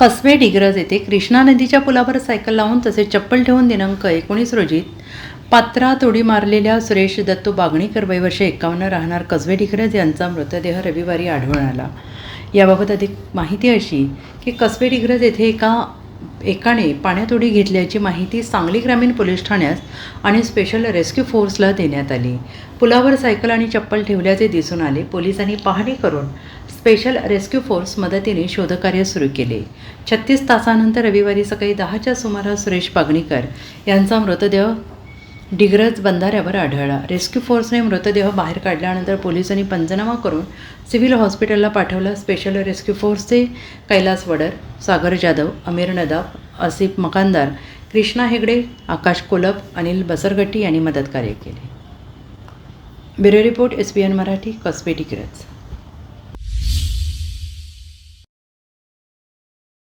कसबे डिग्रज येथे कृष्णा नदीच्या पुलावर सायकल लावून तसेच चप्पल ठेवून दिनांक एकोणीस रोजी पात्रात उडी मारलेल्या सुरेश दत्तू बागणीकर वयवर्ष एकावन्न राहणार कसबे डिग्रज यांचा मृतदेह रविवारी आढळून आला. याबाबत अधिक माहिती अशी की कसबे डिग्रज येथे एका एकाने पाण्यात उडी घेतल्याची माहिती सांगली ग्रामीण पोलीस ठाण्यास आणि स्पेशल रेस्क्यू फोर्सला देण्यात आली. पुलावर सायकल आणि चप्पल ठेवल्याचे दिसून आले. पोलिसांनी पाहणी करून स्पेशल रेस्क्यू फोर्स मदतीने शोधकार्य सुरू केले. छत्तीस तासानंतर रविवारी सकाळी दहाच्या सुमारास सुरेश पागणीकर यांचा मृतदेह डिग्रज बंधाऱ्यावर आढळला. रेस्क्यू फोर्सने मृतदेह बाहेर काढल्यानंतर पोलिसांनी पंचनामा करून सिव्हिल हॉस्पिटलला पाठवला. स्पेशल रेस्क्यू फोर्सचे कैलास वडर सागर जाधव अमीर नदाब आसिफ मकानदार कृष्णा हेगडे आकाश कोलप अनिल बसरगट्टी यांनी मदतकार्य केले. Bureau report S B N Marathi Kasbe Digraj